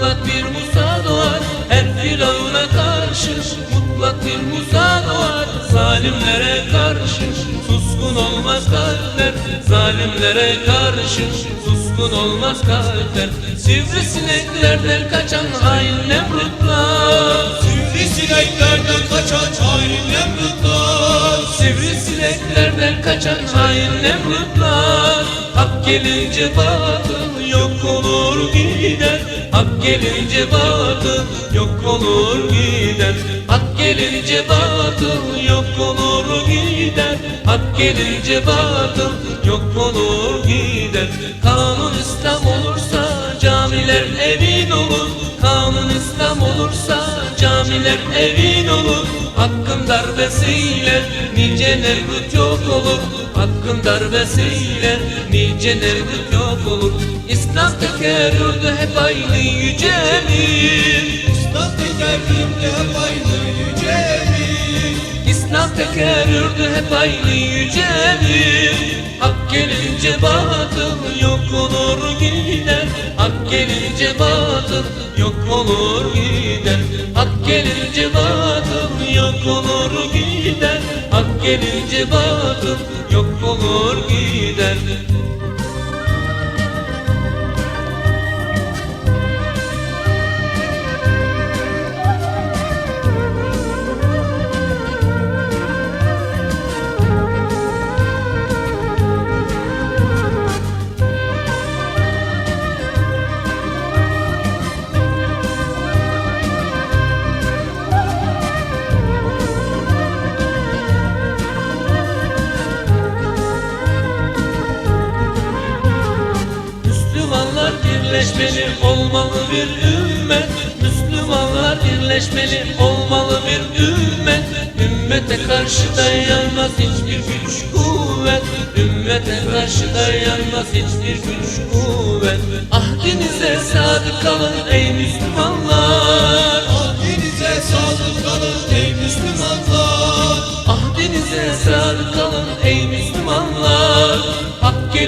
Mutlak bir Musa doğar her firavuna karşı. Mutlak bir Musa doğar zalimlere karşı. Suskun olmaz kalpler zalimlere karşı. Suskun olmaz kalpler Sivrisineklerden kaçan hain Nemrutlar Sivrisineklerden kaçan hain Nemrutlar Sivrisineklerden kaçan hain Nemrutlar Hak gelince batıl yok olur gider Hak gelince batıl yok olur gider Hak gelince batıl yok olur gider Hak gelince batıl yok olur gider Kanun İslam olursa camiler evin olur. Kanun İslam olursa camiler evin olur. Hakkın darbesiyle nice Nemrut yok olur Hakkın darbesiyle nice Nemrut yok olur. İslam tekerrürdü hep aynı yüce emir İslam tekerrümde hep aynı yüce emir İslam tekerrürdü hep aynı yüce emir Hak gelince batıl yok Gelince batıl yok olur gider Hak gelince batıl yok olur gider Hak gelince batıl yok olur gider birleşmeli olmalı bir ümmet. Müslümanlar birleşmeli olmalı bir ümmet. Ümmete karşı dayanmaz hiçbir güç kuvvet. Ümmete karşı dayanmaz hiçbir güç kuvvet. Ahdinize sadık kalın ey Müslümanlar. Ahdinize sadık kalın ey Müslümanlar. Ahdinize sadık kalın ey Müslümanlar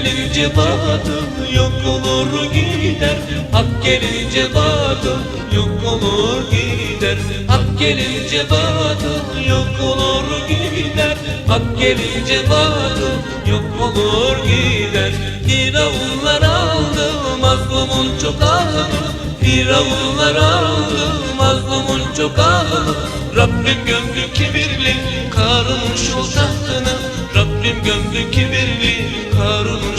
gelince batıl yok olur gider. Hak gelince batıl yok olur gider. Hak gelince batıl yok olur gider. Hak gelince batıl yok olur gider. Firavunlar aldı mazlumun çok ağını Firavunlar aldı mazlumun çok ağını Rabbim gömdü kibirli Karun'un şol tahtını. Rabbim gömdü kibirli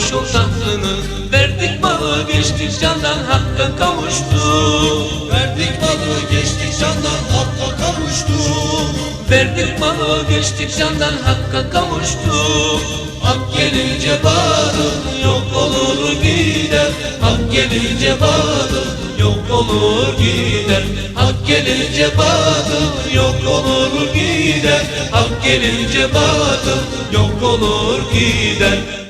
Şol tahtını Verdik malı geçtik candan hakka kavuştuk Verdik malı geçtik candan hakka kavuştuk Verdik malı geçtik candan hakka kavuştuk Hak gelince batıl yok olur gider. Hak gelince batıl yok olur gider. Hak gelince batıl yok olur gider. Hak gelince batıl yok olur gider